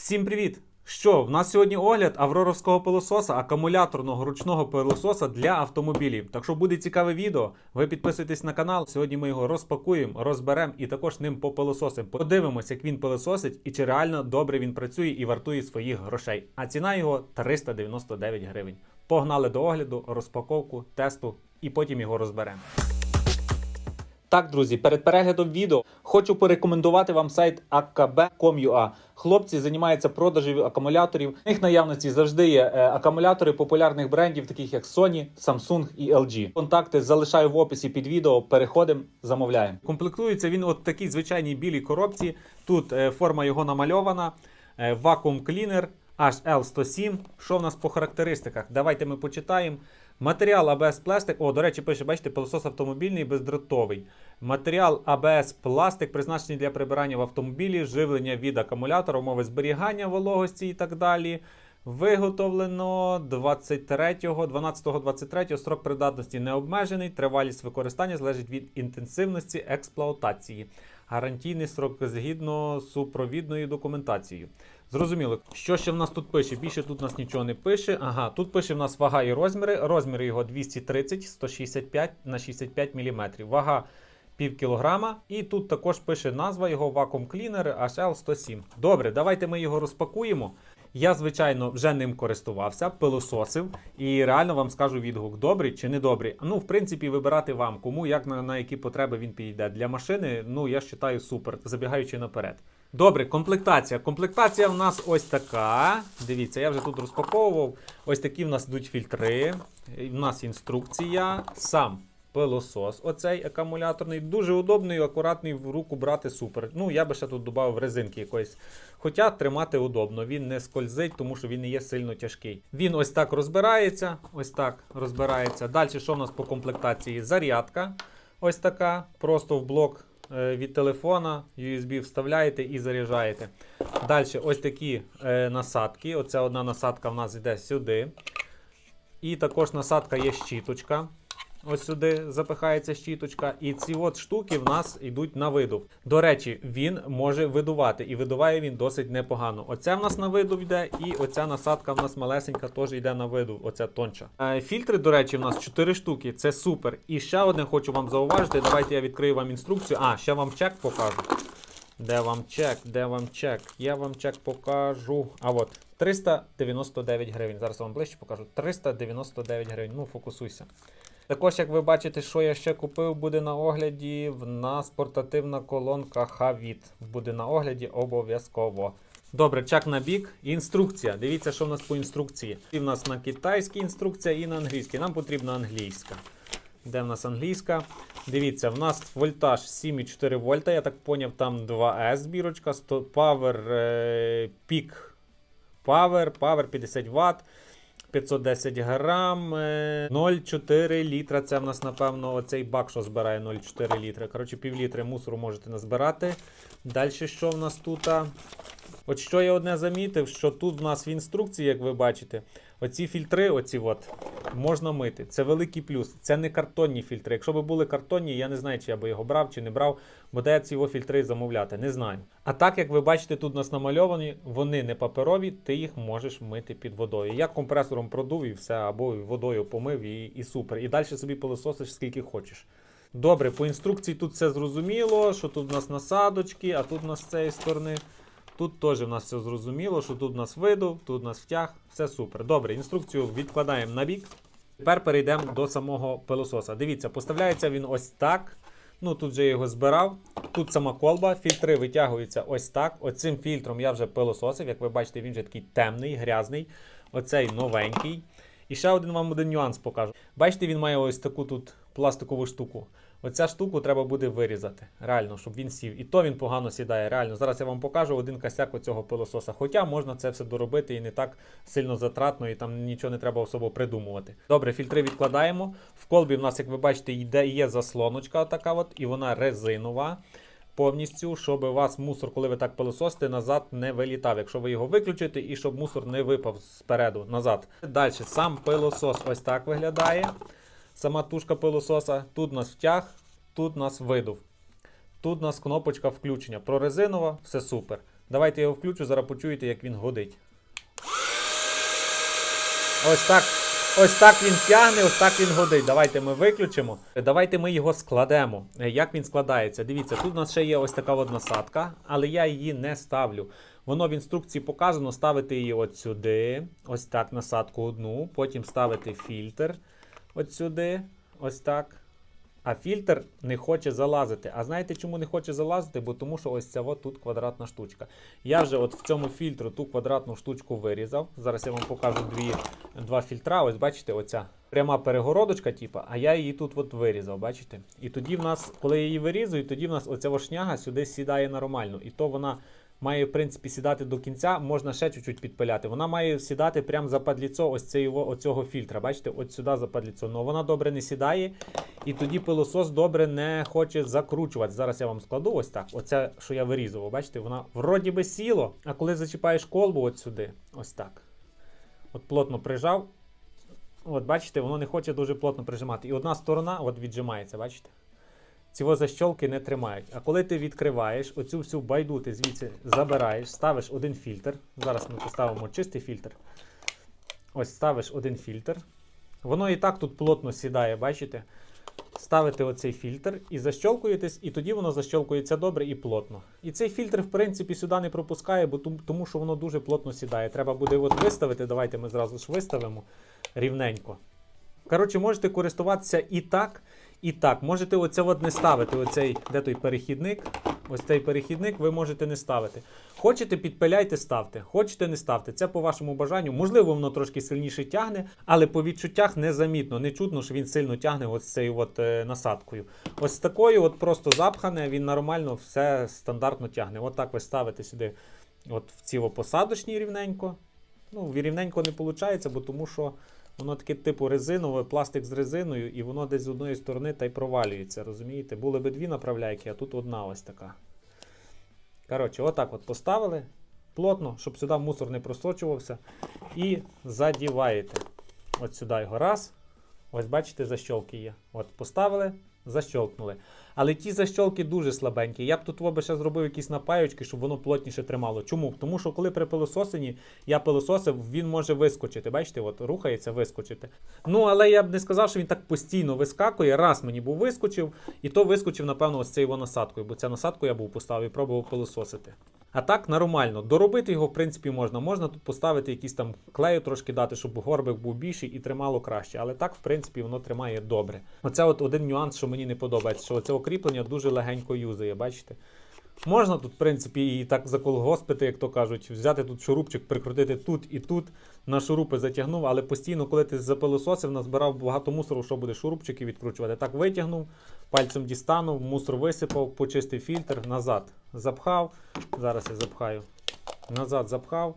Всім привіт! Що, в нас сьогодні огляд авроровського пилососа, акумуляторного ручного пилососа для автомобілів. Так що буде цікаве відео. Ви підписуйтесь на канал. Сьогодні ми його розпакуємо, розберемо і також ним попилососимо. Подивимося, як він пилососить і чи реально добре він працює і вартує своїх грошей. А ціна його 399 гривень. Погнали до огляду, розпаковку, тесту і потім його розберемо. Так, друзі, перед переглядом відео хочу порекомендувати вам сайт akb.com.ua. Хлопці займаються продажем акумуляторів. В них наявності завжди є е, акумулятори популярних брендів, таких як Sony, Samsung і LG. Контакти залишаю в описі під відео. Переходимо, замовляємо. Комплектується він от такій звичайній білій коробці. Тут е, форма його намальована, е, вакуум клінер. HL107. Що в нас по характеристиках? Давайте ми почитаємо. Матеріал АБС пластик. О, до речі, пише, бачите, пилосос автомобільний бездротовий. Матеріал АБС пластик призначений для прибирання в автомобілі, живлення від акумулятора, умови зберігання вологості і так далі. Виготовлено 23 12-23 строк придатності не обмежений. Тривалість використання залежить від інтенсивності експлуатації. Гарантійний строк згідно з супровідною документацією. Зрозуміло, що ще в нас тут пише? Більше тут нас нічого не пише. Ага, тут пише в нас вага і розміри. Розміри його 230 165 на 65 мм. Вага пів кілограма. І тут також пише назва його Vacuum Cleaner HL107. Добре, давайте ми його розпакуємо. Я, звичайно, вже ним користувався, пилососив, і реально вам скажу відгук, добрий чи не добрий. Ну, в принципі, вибирати вам, кому як на, на які потреби він підійде. Для машини, ну я вважаю супер, забігаючи наперед. Добре, комплектація. Комплектація в нас ось така. Дивіться, я вже тут розпаковував. Ось такі в нас йдуть фільтри. В нас інструкція. Сам пилосос, оцей акумуляторний. Дуже удобний, акуратний в руку брати супер. Ну, я би ще тут додав резинки якоїсь. Хоча тримати удобно, він не скользить, тому що він не є сильно тяжкий. Він ось так розбирається. Ось так розбирається. Далі, що в нас по комплектації? Зарядка. Ось така. Просто в блок від телефона, USB вставляєте і заряджаєте. Далі ось такі е, насадки. Оця одна насадка в нас йде сюди. І також насадка є щіточка. Ось сюди запихається щіточка. І ці от штуки в нас йдуть на видув. До речі, він може видувати, і видуває він досить непогано. Оця в нас на видув йде, і оця насадка в нас малесенька теж йде на видув, оця тонча. Е, фільтри, до речі, в нас 4 штуки. Це супер. І ще одне хочу вам зауважити. Давайте я відкрию вам інструкцію. А, ще вам чек покажу. Де вам чек? Де вам чек? Я вам чек покажу. А от 399 гривень. Зараз вам ближче покажу. 399 гривень. Ну, фокусуйся. Також, як ви бачите, що я ще купив, буде на огляді. В нас портативна колонка Havit. Буде на огляді обов'язково. Добре, чек на бік. Інструкція. Дивіться, що в нас по інструкції. І в нас на китайській інструкція і на англійській. Нам потрібна англійська. Де в нас англійська? Дивіться, в нас вольтаж 7,4 вольта. Я так поняв, там 2S збірочка, 100 Power е, Peak Power, Power 50 Вт. 510 грам, е, 0,4 літра. Це в нас, напевно, оцей бак, що збирає 0,4 літра. Коротше, пів літри мусору можете назбирати. Далі, що в нас тут? От що я одне замітив, що тут в нас в інструкції, як ви бачите, оці фільтри, оці от, можна мити. Це великий плюс. Це не картонні фільтри. Якщо б були картонні, я не знаю, чи я би його брав чи не брав, бо де ці його фільтри замовляти, не знаю. А так, як ви бачите, тут у нас намальовані, вони не паперові, ти їх можеш мити під водою. Я компресором продув і все, або водою помив і, і супер. І далі собі пилососиш скільки хочеш. Добре, по інструкції тут все зрозуміло, що тут у нас насадочки, а тут у нас з цієї сторони. Тут теж в нас все зрозуміло, що тут у нас видув, тут у нас втяг, все супер. Добре, інструкцію відкладаємо на бік. Тепер перейдемо до самого пилососа. Дивіться, поставляється він ось так. Ну тут вже я його збирав. Тут сама колба, фільтри витягуються ось так. Оцим фільтром я вже пилососив. Як ви бачите, він вже такий темний, грязний. Оцей новенький. І ще один вам один нюанс покажу. Бачите, він має ось таку тут пластикову штуку. Оця штуку треба буде вирізати. Реально, щоб він сів. І то він погано сідає. Реально. Зараз я вам покажу один косяк оцього пилососа. Хоча можна це все доробити і не так сильно затратно, і там нічого не треба особо придумувати. Добре, фільтри відкладаємо. В колбі в нас, як ви бачите, йде, є заслоночка, така от, і вона резинова. Повністю, щоб у вас мусор, коли ви так пилососите, назад не вилітав. Якщо ви його виключите, і щоб мусор не випав спереду назад. Далі сам пилосос ось так виглядає. Сама тушка пилососа. Тут у нас втяг, тут у нас видув. Тут у нас кнопочка включення. Прорезинова, все супер. Давайте я його включу, зараз почуєте, як він годить. Ось так. Ось так він тягне, ось так він годить. Давайте ми виключимо. Давайте ми його складемо. Е, Як він складається? Дивіться, тут у нас ще є ось така от насадка, але я її не ставлю. Воно в інструкції показано ставити її от сюди. Ось так, насадку одну. Потім ставити фільтр от сюди. Ось так. А фільтр не хоче залазити. А знаєте, чому не хоче залазити? Бо тому що ось ця от тут квадратна штучка. Я вже от в цьому фільтру ту квадратну штучку вирізав. Зараз я вам покажу дві, два фільтра. Ось бачите, оця пряма перегородочка, типа, а я її тут от вирізав, бачите? І тоді в нас, коли я її вирізую, тоді в нас оця вошняга сюди сідає нормально. І то вона має, в принципі, сідати до кінця, можна ще чуть-чуть підпиляти. Вона має сідати прямо за падліцо ось цього, оцього фільтра. Бачите, от сюди за падліцо. Ну вона добре не сідає, і тоді пилосос добре не хоче закручувати. Зараз я вам складу ось так. Оце, що я вирізував, бачите, вона вроді би сіло, а коли зачіпаєш колбу от сюди, ось так. От плотно прижав. От бачите, воно не хоче дуже плотно прижимати. І одна сторона от віджимається, бачите? Ці защолки не тримають. А коли ти відкриваєш, оцю всю байду ти звідси забираєш, ставиш один фільтр. Зараз ми поставимо чистий фільтр. Ось ставиш один фільтр. Воно і так тут плотно сідає, бачите? Ставите оцей фільтр і защолкуєтесь, і тоді воно защолкується добре і плотно. І цей фільтр, в принципі, сюди не пропускає, бо тому, тому що воно дуже плотно сідає. Треба буде от виставити. Давайте ми зразу ж виставимо рівненько. Коротше, можете користуватися і так, і так. Можете оце от не ставити. Оцей, де той перехідник. Ось цей перехідник ви можете не ставити. Хочете, підпиляйте, ставте. Хочете, не ставте. Це по вашому бажанню. Можливо, воно трошки сильніше тягне, але по відчуттях незамітно. Не чутно, що він сильно тягне ось цією от, е, насадкою. Ось такою, от просто запхане, він нормально все стандартно тягне. От так ви ставите сюди от в ці посадочні рівненько. Ну, рівненько не виходить, бо тому що. Воно таке типу резинове, пластик з резиною, і воно десь з одної сторони та й провалюється. Розумієте? Були би дві направляйки, а тут одна ось така. Коротше, отак от поставили плотно, щоб сюди мусор не просочувався. І задіваєте. От сюди його раз. Ось бачите, защолки є. От поставили, защолкнули. Але ті защолки дуже слабенькі. Я б тут воби ще зробив якісь напаючки, щоб воно плотніше тримало. Чому? Тому що коли при пилососині я пилососив, він може вискочити. Бачите, от рухається, вискочити. Ну, але я б не сказав, що він так постійно вискакує. Раз мені був вискочив, і то вискочив, напевно, ось цією насадкою, бо ця насадку я був поставив і пробував пилососити. А так нормально. Доробити його, в принципі, можна. Можна тут поставити якісь там клею трошки дати, щоб горбик був більший і тримало краще. Але так, в принципі, воно тримає добре. Оце от один нюанс, що мені не подобається, що це укріплення дуже легенько юзає, бачите? Можна тут, в принципі, і так заколгоспити, як то кажуть, взяти тут шурупчик, прикрутити тут і тут, на шурупи затягнув, але постійно, коли ти запилососив, назбирав багато мусору, що буде шурупчики відкручувати. Так витягнув, пальцем дістанув, мусор висипав, почистив фільтр, назад запхав. Зараз я запхаю. Назад запхав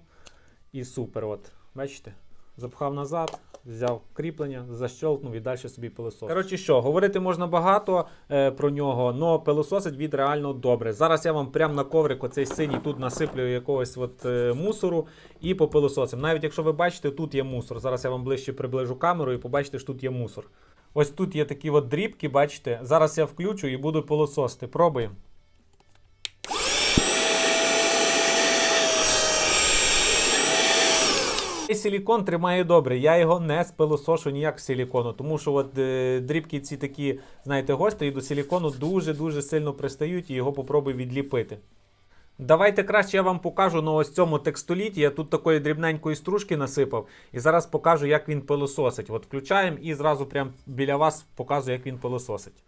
і супер. от, Бачите? Запхав назад, взяв кріплення, защолкнув і далі собі пилосос. Коротше, що, говорити можна багато е, про нього, але пилососить від реально добре. Зараз я вам прямо на коврик оцей синій тут насиплю якогось от, е, мусору і попилососим. Навіть якщо ви бачите, тут є мусор. Зараз я вам ближче приближу камеру і побачите, що тут є мусор. Ось тут є такі от дрібки, бачите. Зараз я включу і буду пилососити. Пробуємо. Цей силікон тримає добре. Я його не спилосошу ніяк з силікону, тому що от е, дрібки ці такі, знаєте, гострі до силікону дуже-дуже сильно пристають і його попробуй відліпити. Давайте краще я вам покажу на ось цьому текстоліті. Я тут такої дрібненької стружки насипав. І зараз покажу, як він пилососить. От включаємо і зразу прямо біля вас показую, як він пилососить.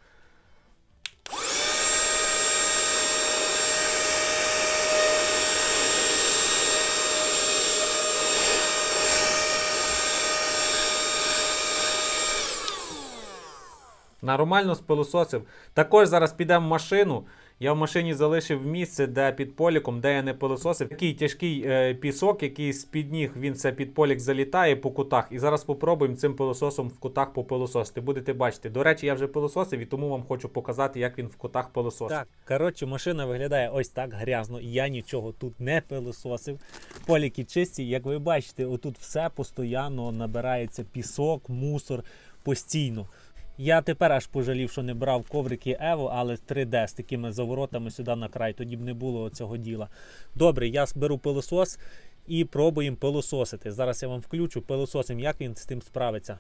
Нормально спилососив. Також зараз підемо в машину. Я в машині залишив місце, де під поліком, де я не пилососив. Такий тяжкий е, пісок, який з-під ніг він це під полік залітає по кутах. І зараз спробуємо цим пилососом в кутах попилососити. Будете бачити. До речі, я вже пилососив і тому вам хочу показати, як він в кутах пилососить. Так, коротше, машина виглядає ось так грязно. Я нічого тут не пилососив. Поліки чисті, як ви бачите, отут все постійно набирається пісок, мусор постійно. Я тепер аж пожалів, що не брав коврики Evo, але 3D з такими заворотами сюди на край, тоді б не було цього діла. Добре, я беру пилосос і пробуємо пилососити. Зараз я вам включу пилососим, як він з тим справиться.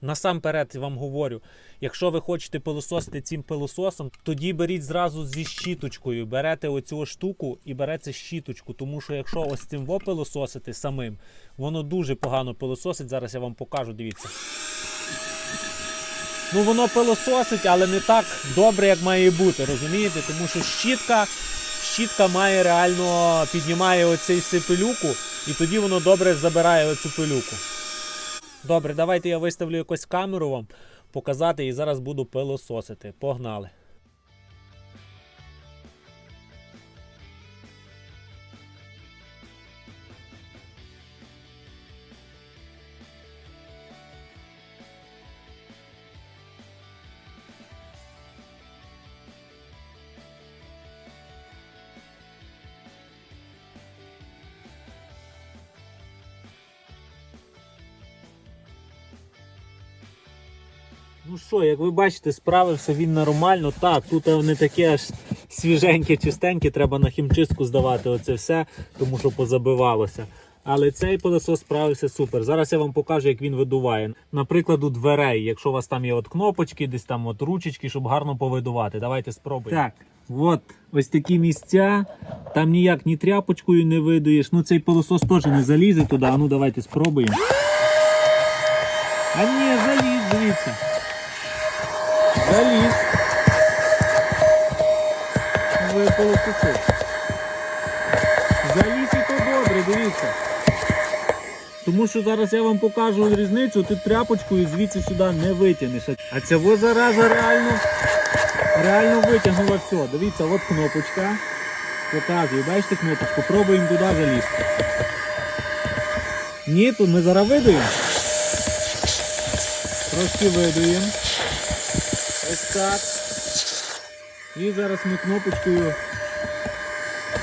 Насамперед вам говорю, якщо ви хочете пилососити цим пилососом, тоді беріть зразу зі щіточкою. Берете оцю штуку і берете щіточку, тому що якщо ось цим во пилососити самим, воно дуже погано пилососить. Зараз я вам покажу, дивіться. Ну воно пилососить, але не так добре, як має бути, розумієте? Тому що щітка, щітка має реально піднімає оцей всю пилюку, і тоді воно добре забирає оцю пилюку. Добре, давайте я виставлю якусь камеру вам показати і зараз буду пилососити. Погнали. Ну що, як ви бачите, справився він нормально. Так, тут не таке аж свіженьке, чистеньке, треба на хімчистку здавати оце все, тому що позабивалося. Але цей пилосос справився супер. Зараз я вам покажу, як він видуває. Наприклад, у дверей, якщо у вас там є от кнопочки, десь там от ручечки, щоб гарно повидувати. Давайте спробуємо. Так, от ось такі місця. Там ніяк ні тряпочкою не видуєш. Ну цей пилосос теж не залізе туди. А ну давайте спробуємо. А ні, заліз, дивіться. Заліз. Випало кусок. Заліз і то добре, дивіться. Тому що зараз я вам покажу різницю, ти тряпочкою звідси сюди не витягнеш. А цього зараза реально, реально витягнула все. Дивіться, от кнопочка. Показую, бачите кнопочку, пробуємо туди залізти. Ні, тут ми зараз видуємо. Трошки видуємо. Так. І зараз ми кнопочкою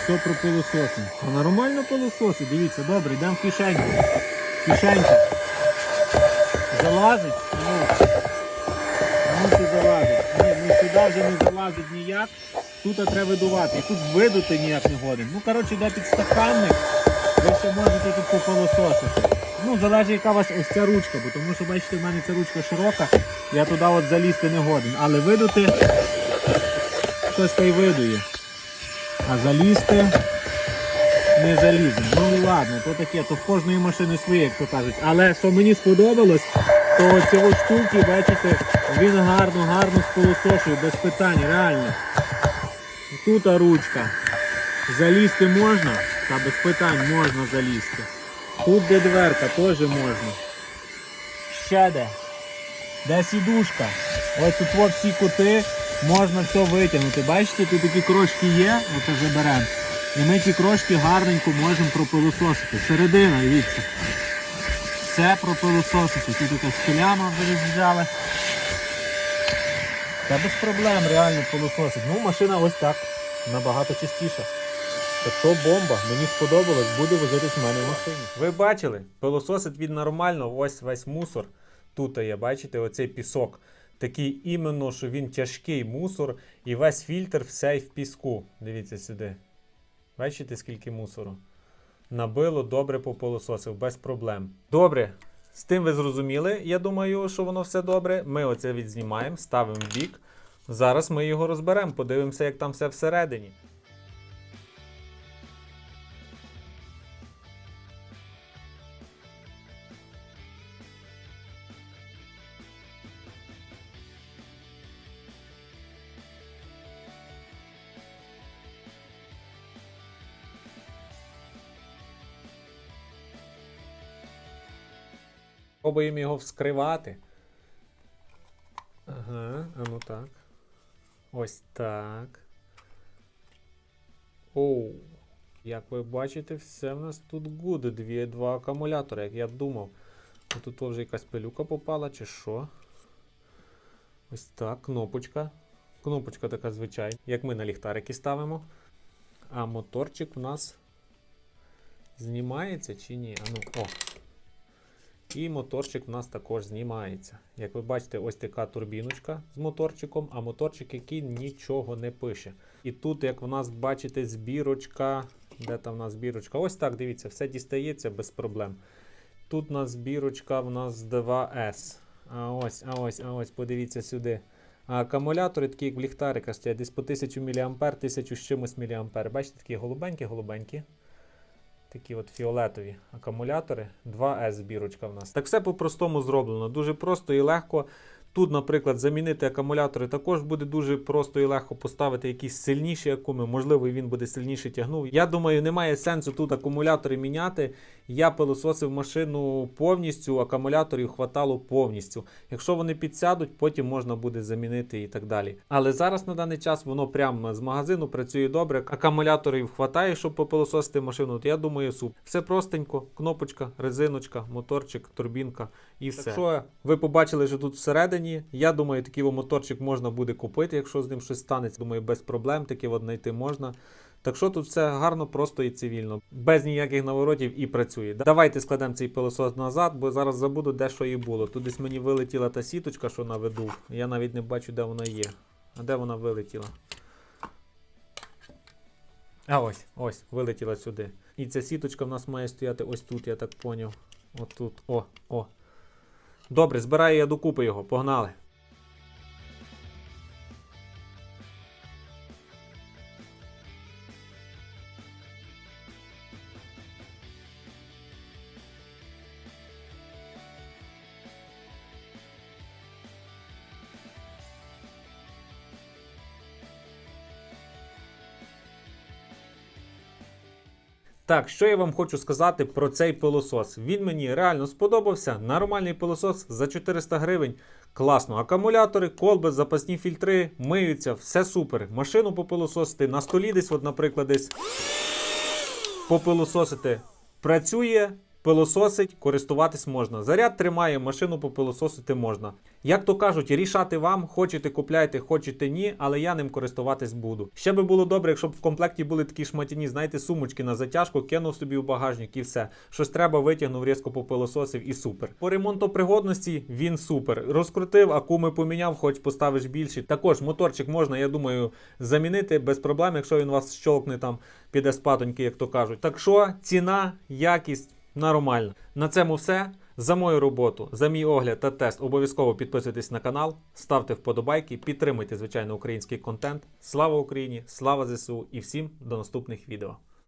все пропилососимо. Нормально пилососить, дивіться, добре, йдемо в кишеньку. Кишеньку. Залазить? Ну, ну це залазить. Ні, ну сюди вже не залазить ніяк. Тут треба видувати. І тут видути ніяк не годен. Ну, коротше, йде підстаканник. Ви ще можете тут попилососити. Ну, залежить, яка у вас ось ця ручка, бо тому що, бачите, в мене ця ручка широка, я туди от залізти не годен. Але видути хтось та й видує. А залізти не залізе. Ну ладно, то таке, то в кожної машини своє, як то кажуть. Але що мені сподобалось, то цього штуки, бачите, він гарно, гарно спилосошує, без питань, реально. Тут ручка. Залізти можна, та без питань можна залізти. Тут де дверка, теж можна. Ще де. Де сідушка. Ось тут во всі кути можна все витягнути. Бачите, тут такі крошки є, оце заберемо. І ми ці крошки гарненько можемо пропилососити. Середина, дивіться. Все пропилососити. Тут якась шкіляма вже взяли. Та без проблем реально пилососить. Ну, машина ось так. Набагато чистіша. Так що бомба, мені сподобалось, буде возитись в мене в машині. Ви бачили? Пилососить він нормально, ось весь мусор. Тут є, бачите, оцей пісок. Такий іменно, що він тяжкий мусор, і весь фільтр все в піску. Дивіться сюди. Бачите, скільки мусору? Набило, добре попилососив, без проблем. Добре, з тим ви зрозуміли. Я думаю, що воно все добре. Ми оце відзнімаємо, ставимо в бік. Зараз ми його розберемо, подивимося, як там все всередині. Пробуємо його вскривати. Ага, а ну так. Ось так. Оу. Як ви бачите, все в нас тут гуде. Дві, два акумулятори, як я думав. Тут вже якась пилюка попала, чи що? Ось так, кнопочка. Кнопочка така звичайна, як ми на ліхтарики ставимо. А моторчик у нас знімається чи ні? А ну, о. І моторчик в нас також знімається. Як ви бачите, ось така турбіночка з моторчиком, а моторчик, який нічого не пише. І тут, як в нас бачите, збірочка. Де там в нас збірочка? Ось так, дивіться, все дістається без проблем. Тут у нас збірочка в нас 2С. А ось, а ось, а ось, подивіться сюди. А акумулятори такі, як в ліхтарика, стоять десь по 1000 мА, 1000 з чимось мА. Бачите, такі голубенькі-голубенькі. Такі от фіолетові акумулятори. 2С бірочка в нас. Так все по-простому зроблено. Дуже просто і легко. Тут, наприклад, замінити акумулятори також буде дуже просто і легко поставити якісь сильніші акуми, можливо, він буде сильніше тягнув. Я думаю, немає сенсу тут акумулятори міняти. Я пилососив машину повністю, акумуляторів хватало повністю. Якщо вони підсядуть, потім можна буде замінити і так далі. Але зараз на даний час воно прямо з магазину працює добре. Акумуляторів хватає, щоб попилососити машину. От я думаю, суп. Все простенько, кнопочка, резиночка, моторчик, турбінка і все. Якщо ви побачили, що тут всередині, я думаю, такий моторчик можна буде купити, якщо з ним щось станеться. Думаю, без проблем таки от знайти можна. Так що тут все гарно, просто і цивільно, без ніяких наворотів і працює. Давайте складемо цей пилосос назад, бо зараз забуду, де що і було. Тут десь мені вилетіла та сіточка, що наведу. Я навіть не бачу, де вона є. А де вона вилетіла? А ось, ось, вилетіла сюди. І ця сіточка в нас має стояти ось тут, я так поняв. От тут. О, о. Добре, збираю я докупи його, погнали. Так, що я вам хочу сказати про цей пилосос. Він мені реально сподобався. Нормальний пилосос за 400 гривень. Класно. Акумулятори, колби, запасні фільтри, миються, все супер. Машину попилососити на столі десь, от, наприклад, десь попилососити. Працює, пилососить, користуватись можна. Заряд тримає, машину попилососити можна. Як то кажуть, рішати вам, хочете купляйте, хочете ні, але я ним користуватись буду. Ще би було добре, якщо б в комплекті були такі шматяні, знаєте, сумочки на затяжку, кинув собі в багажник і все. Щось треба, витягнув, різко попилососив і супер. По ремонтопригодності він супер. Розкрутив, акуми поміняв, хоч поставиш більші. Також моторчик можна, я думаю, замінити без проблем, якщо він вас щолкне там, піде спатоньки, як то кажуть. Так що ціна, якість нормальна. На цьому все. За мою роботу, за мій огляд та тест обов'язково підписуйтесь на канал, ставте вподобайки, підтримуйте, звичайно, український контент. Слава Україні! Слава ЗСУ і всім до наступних відео.